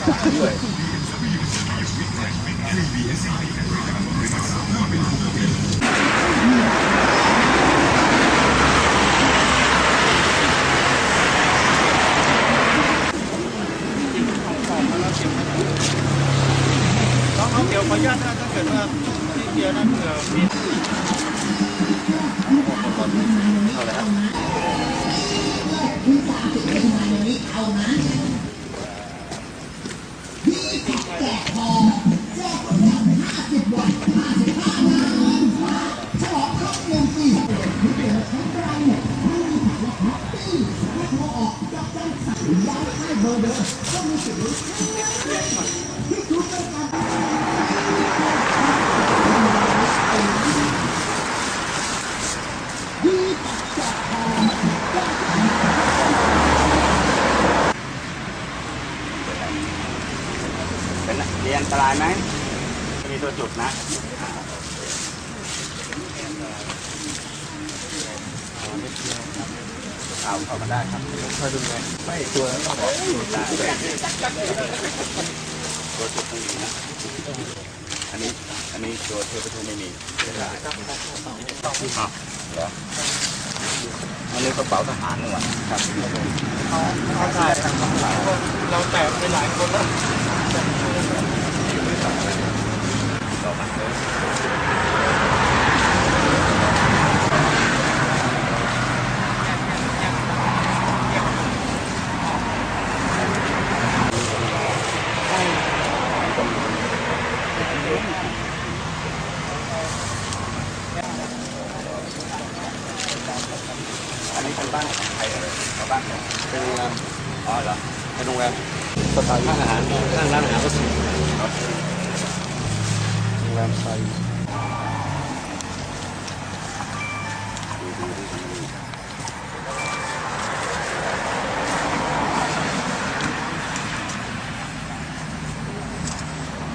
น้องน้องเดี๋ยวขออนุญาตนะถ้าเกิดว่าที่เดียวนั่นเผื่อมีเท่าไหร่ครับเป็ เรียนอันตรายไหมมีตัวจุดนะ เอาเข้ามาได้ครับไม่ดูไงไม่ตัวต้องบอกตัวได้ตัวจุดไม่มีนะอันนี้อันนี้ตัวเทปประตูไม่มีไม่ได้อ้าวเหรออันนี้กระเป๋าทหารหนี่หว่าครับเขาถ่ายเราแตกไปหลายคนแล้ว ต่อมาเลย อันนี้เป็น บ้านของใครเอ่ยเอาบ้านของเป็นโรงแรมอ๋อเหรอเป็นโรงแรมสไตล์ข้างอาหารข้างร้านอาหารก็สิโรงแรมไทย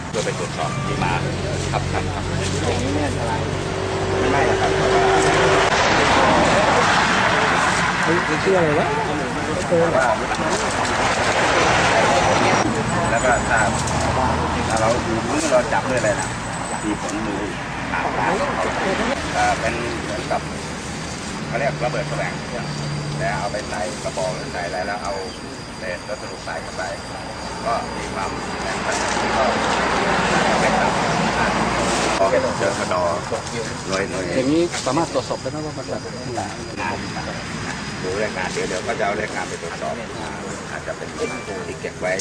เพื่อไปตรวจสอบที่มาครับครับครับ อย่างนี้ไม่อันตราย ไม่ไม่นะครับเพราะว่า เชื่ออะไรวะเออว่าแล้วก็ถ้าถ้าเราดูมือเราจับด้วยอะไรนะมีผลมือขาขาเอ่เป็นเหมือนกับเขาเรียกระเบิดแสวงเครื่องแล้วเอาไปใส่กระบอกหรือใส่อะไรแล้วเอาเศษวัสดุใส่เข้าไปก็มีความแรงสั่นก็ไม่ต่ำกว่าพอเจอกระดอหน่วยหน่วยอย่างนี้สามารถตรวจสอบได้ไหมว่ามันแบบ ดูแรงงานเดี๋ยวเดี๋ยวก็จะเอาแรงงานไปตรวจสอบอาจจะเป็นที่เก็บไว้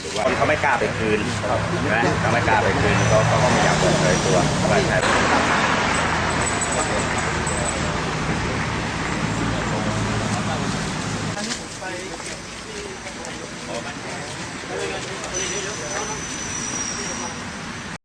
หรือว่าคนเขาไม่กล้าไปคืนใช่ไหมเขาไม่กล้าไปคืนเขาเขาก็ไม่อยากเปิดเผยตัวว่าใช่